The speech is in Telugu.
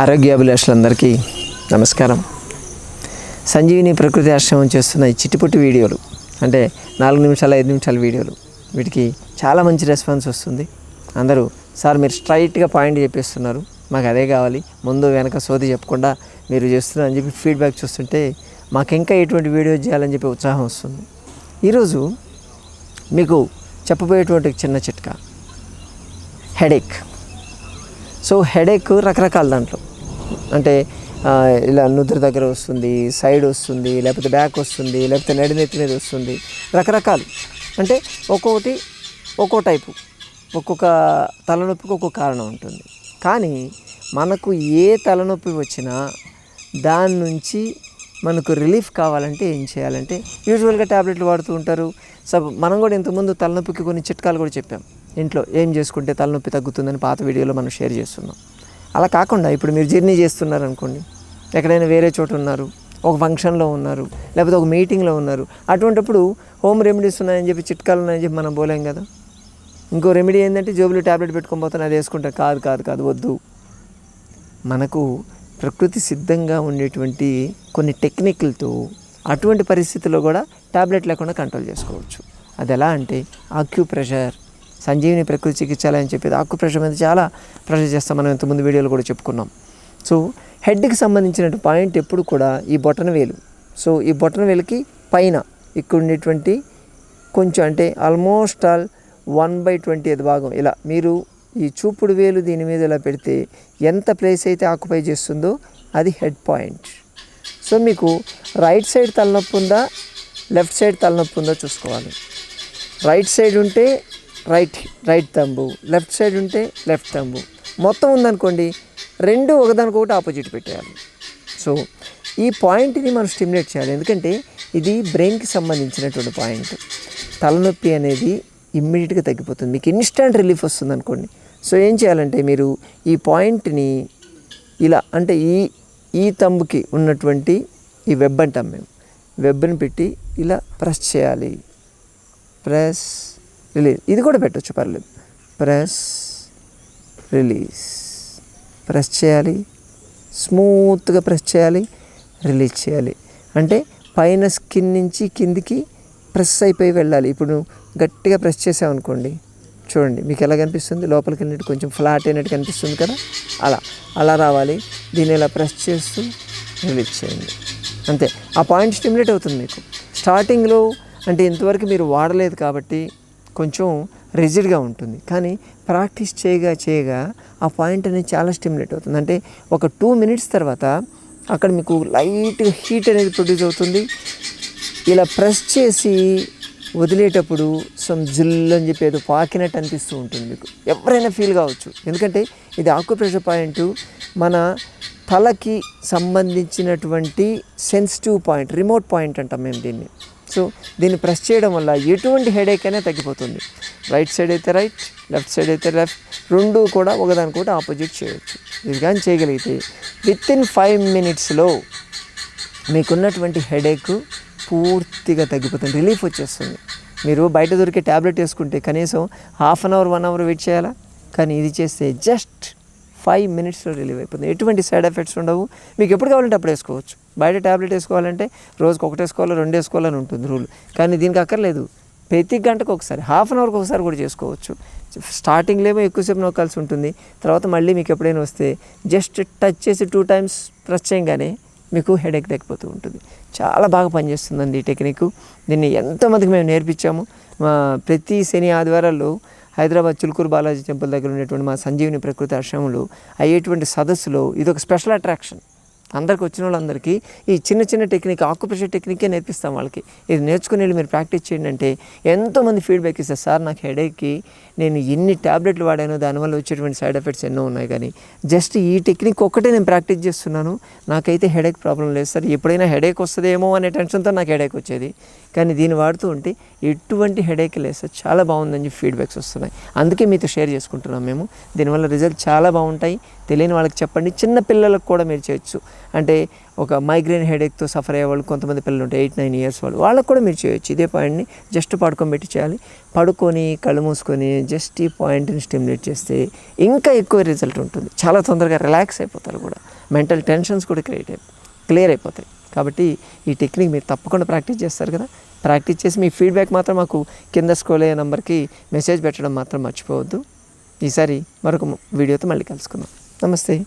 ఆరోగ్యాభిలాషులందరికీ నమస్కారం. సంజీవిని ప్రకృతి ఆశ్రమం చేస్తున్న ఈ చిట్టుపుట్టి వీడియోలు అంటే నాలుగు నిమిషాలు ఐదు నిమిషాల వీడియోలు వీటికి చాలా మంచి రెస్పాన్స్ వస్తుంది. అందరూ సార్ మీరు స్ట్రైట్గా పాయింట్ చెప్పేస్తున్నారు మాకు అదే కావాలి ముందు వెనక సోది చెప్పకుండా మీరు చేస్తున్నారు అని చెప్పి ఫీడ్బ్యాక్ చూస్తుంటే మాకు ఇంకా ఎటువంటి వీడియో చేయాలని చెప్పి ఉత్సాహం వస్తుంది. ఈరోజు మీకు చెప్పబోయేటువంటి చిన్న చిట్కా హెడేక్. సో హెడేక్ రకరకాల దాంట్లో. అంటే ఇలా నుదురు దగ్గర వస్తుంది సైడ్ వస్తుంది లేకపోతే బ్యాక్ వస్తుంది లేకపోతే నడినెత్తి మీద వస్తుంది. రకరకాలు. అంటే ఒక్కొక్కటి ఒక్కో టైపు ఒక్కొక్క తలనొప్పికి ఒక్కొక్క కారణం ఉంటుంది. కానీ మనకు ఏ తలనొప్పి వచ్చినా దాని నుంచి మనకు రిలీఫ్ కావాలంటే ఏం చేయాలంటే యూజువల్గా ట్యాబ్లెట్లు వాడుతూ ఉంటారు. సబ్ మనం కూడా ఇంతకుముందు తలనొప్పికి కొన్ని చిట్కాలు కూడా చెప్పాం. ఇంట్లో ఏం చేసుకుంటే తలనొప్పి తగ్గుతుందని పాత వీడియోలో మనం షేర్ చేస్తున్నాం. అలా కాకుండా ఇప్పుడు మీరు జర్నీ చేస్తున్నారు అనుకోండి ఎక్కడైనా వేరే చోట ఉన్నారు ఒక ఫంక్షన్లో ఉన్నారు లేకపోతే ఒక మీటింగ్లో ఉన్నారు. అటువంటిప్పుడు హోమ్ రెమెడీస్ ఉన్నాయని చెప్పి చిట్కాలు ఉన్నాయని చెప్పి మనం పోలేం కదా? ఇంకో రెమెడీ ఏంటంటే జోబులో ట్యాబ్లెట్ పెట్టుకొని పోతాను అది వేసుకుంటారు కాదు కాదు కాదు వద్దు. మనకు ప్రకృతి సిద్ధంగా ఉండేటువంటి కొన్ని టెక్నిక్లతో అటువంటి పరిస్థితుల్లో కూడా ట్యాబ్లెట్ లేకుండా కంట్రోల్ చేసుకోవచ్చు. అది ఎలా అంటే ఆక్యుప్రెషర్ సంజీవిని ప్రకృతి చికిత్సాలయం చెప్పేది. ఆకుప్రెషర్ మీద చాలా ప్రెషర్ చేస్తాం మనం. ఇంతకుముందు వీడియోలో కూడా చెప్పుకున్నాం. సో హెడ్కి సంబంధించిన పాయింట్ ఎప్పుడు కూడా ఈ బొటన వేలు. సో ఈ బొటన వేలుకి పైన ఇక్కడ ఉండేటువంటి కొంచెం అంటే almost all one by twenty అది భాగం. ఇలా మీరు ఈ చూపుడు వేలు దీని మీద ఇలా పెడితే ఎంత ప్లేస్ అయితే ఆక్యుపై చేస్తుందో అది హెడ్ పాయింట్ సో మీకు రైట్ సైడ్ తలనొప్పి ఉందా? లెఫ్ట్ సైడ్ తలనొప్పి ఉందా చూసుకోవాలి. రైట్ సైడ్ ఉంటే right right thumb left side ఉంటే లెఫ్ట్ తంబు మొత్తం ఉందనుకోండి రెండు ఒకదానికొకటి ఆపోజిట్ పెట్టేయాలి. సో ఈ పాయింట్ని మనం స్టిమ్యులేట్ చేయాలి. ఎందుకంటే ఇది బ్రెయిన్కి సంబంధించినటువంటి పాయింట్. తలనొప్పి అనేది ఇమ్మీడియట్గా తగ్గిపోతుంది. మీకు ఇన్స్టెంట్ రిలీఫ్ వస్తుంది అనుకోండి సో ఏం చేయాలంటే మీరు ఈ పాయింట్ని ఇలా అంటే ఈ ఈ తంబుకి ఉన్నటువంటి ఈ వెబ్ అంటాం మేము. వెబ్ని పెట్టి ఇలా ప్రెస్ చేయాలి. ప్రెస్ రిలీజ్ ఇది కూడా పెట్టొచ్చు పర్లేదు. ప్రెస్ రిలీజ్ ప్రెస్ చేయాలి. స్మూత్గా ప్రెస్ చేయాలి. రిలీజ్ చేయాలి. అంటే పైన స్కిన్ నుంచి కిందికి ప్రెస్ అయిపోయి వెళ్ళాలి. ఇప్పుడు గట్టిగా ప్రెస్ చేసామనుకోండి చూడండి మీకు ఎలా కనిపిస్తుంది? లోపలికి వెళ్ళినట్టు కొంచెం ఫ్లాట్ అయినట్టు కనిపిస్తుంది కదా? అలా అలా రావాలి. దీన్ని ఇలా ప్రెస్ చేస్తూ రిలీజ్ చేయండి. అంతే. ఆ పాయింట్ స్టిమ్యులేట్ అవుతుంది మీకు. స్టార్టింగ్లో అంటే ఇంతవరకు మీరు వాడలేదు కాబట్టి కొంచెం రిజిడ్గా ఉంటుంది. కానీ ప్రాక్టీస్ చేయగా చేయగా ఆ పాయింట్ అనేది చాలా స్టిమ్యులేట్ అవుతుంది. అంటే ఒక టూ మినిట్స్ తర్వాత అక్కడ మీకు లైట్ హీట్ అనేది ప్రొడ్యూస్ అవుతుంది. ఇలా ప్రెస్ చేసి వదిలేటప్పుడు సమ్ జిల్ అని చెప్పి ఏదో పాకినట్టు అనిపిస్తూ ఉంటుంది మీకు. ఎవరైనా ఫీల్ కావచ్చు. ఎందుకంటే ఇది ఆక్యుప్రెషర్ పాయింట్ మన తలకి సంబంధించినటువంటి సెన్సిటివ్ పాయింట్ రిమోట్ పాయింట్ అంటాం మేము దీన్ని. సో దీన్ని ప్రెస్ చేయడం వల్ల ఎటువంటి హెడేక్ అయినా తగ్గిపోతుంది. రైట్ సైడ్ అయితే రైట్ లెఫ్ట్ సైడ్ అయితే లెఫ్ట్ రెండు కూడా ఒకదానికొకటి ఆపోజిట్ చేయవచ్చు ఇది కానీ చేయగలిగితే విత్ ఇన్ ఫైవ్ మినిట్స్లో మీకున్నటువంటి హెడేక్ పూర్తిగా తగ్గిపోతుంది. రిలీఫ్ వచ్చేస్తుంది. మీరు బయట దొరికే ట్యాబ్లెట్ వేసుకుంటే కనీసం half an hour one hour wait చేయాలా? కానీ ఇది చేస్తే జస్ట్ ఫైవ్ మినిట్స్లో రిలీవ్ అయిపోతుంది. ఎటువంటి సైడ్ ఎఫెక్ట్స్ ఉండవు. మీకు ఎప్పుడు కావాలంటే అప్పుడు వేసుకోవచ్చు. బయట ట్యాబ్లెట్ వేసుకోవాలంటే రోజుకి ఒకటి వేసుకోవాలో రెండు వేసుకోవాలని ఉంటుంది రూల్ కానీ దీనికి అక్కర్లేదు. ప్రతి గంటకు ఒకసారి హాఫ్ అన్ అవర్కి ఒకసారి కూడా చేసుకోవచ్చు. స్టార్టింగ్లో ఏమో ఎక్కువసేపు నొక్కాల్సి ఉంటుంది. తర్వాత మళ్ళీ మీకు ఎప్పుడైనా వస్తే జస్ట్ టచ్ చేసి టూ టైమ్స్ ప్రెస్ చేయగానే మీకు హెడేక్ తగ్గిపోతూ ఉంటుంది. చాలా బాగా పనిచేస్తుందండి ఈ టెక్నిక్ దీన్ని ఎంతోమందికి మేము నేర్పించాము. మా ప్రతి శని ఆదివారాల్లో హైదరాబాద్ చిలుకూరు బాలాజీ టెంపుల్ దగ్గర ఉండేటువంటి మా సంజీవిని ప్రకృతి ఆశ్రమంలో అయ్యేటువంటి సదస్సులో ఇది ఒక స్పెషల్ అట్రాక్షన్. అందరికి వచ్చిన వాళ్ళందరికీ ఈ చిన్న చిన్న టెక్నిక్ ఆక్యుప్రెషర్ టెక్నికే నేర్పిస్తాం వాళ్ళకి. ఇది నేర్చుకుని వెళ్ళి మీరు ప్రాక్టీస్ చేయండి అంటే ఎంతోమంది ఫీడ్బ్యాక్ ఇస్తారు. సార్ నాకు హెడేక్కి నేను ఎన్ని ట్యాబ్లెట్లు వాడానో దానివల్ల వచ్చేటువంటి సైడ్ ఎఫెక్ట్స్ ఎన్నో ఉన్నాయి కానీ జస్ట్ ఈ టెక్నిక్ ఒక్కటే నేను ప్రాక్టీస్ చేస్తున్నాను. నాకైతే హెడేక్ ప్రాబ్లం లేదు సార్. ఎప్పుడైనా హెడేక్ వస్తుందేమో అనే టెన్షన్తో నాకు హెడేక్ వచ్చేది. కానీ దీన్ని వాడుతూ ఉంటే ఎటువంటి హెడేక్ లేదు సార్. చాలా బాగుందని చెప్పి ఫీడ్బ్యాక్స్ వస్తున్నాయి. అందుకే మీతో షేర్ చేసుకుంటున్నాం మేము. దీనివల్ల రిజల్ట్ చాలా బాగుంటాయి. తెలియని వాళ్ళకి చెప్పండి. చిన్న పిల్లలకు కూడా మీరు చేయొచ్చు. అంటే ఒక మైగ్రేన్ హెడేక్తో సఫర్ అయ్యే వాళ్ళు కొంతమంది పిల్లలు ఉంటాయి ఎయిట్ నైన్ ఇయర్స్ వాళ్ళు. వాళ్ళకు కూడా మీరు చేయొచ్చు. ఇదే పాయింట్ని జస్ట్ పడుకోబెట్టి చేయాలి. పడుకొని కళ్ళు మూసుకొని జస్ట్ ఈ పాయింట్ని స్టిమ్యులేట్ చేస్తే ఇంకా ఎక్కువ రిజల్ట్ ఉంటుంది. చాలా తొందరగా రిలాక్స్ అయిపోతారు కూడా. మెంటల్ టెన్షన్స్ కూడా క్రియేట్ అయి క్లియర్ అయిపోతాయి. కాబట్టి ఈ టెక్నిక్ మీరు తప్పకుండా ప్రాక్టీస్ చేస్తారు కదా. ప్రాక్టీస్ చేసి మీ ఫీడ్బ్యాక్ మాత్రం మాకు కింద స్క్రోల్ అయ్యే నెంబర్కి మెసేజ్ పెట్టడం మాత్రం మర్చిపోవద్దు. ఈసారి మరొక వీడియోతో మళ్ళీ కలుసుకుందాం. నమస్తే.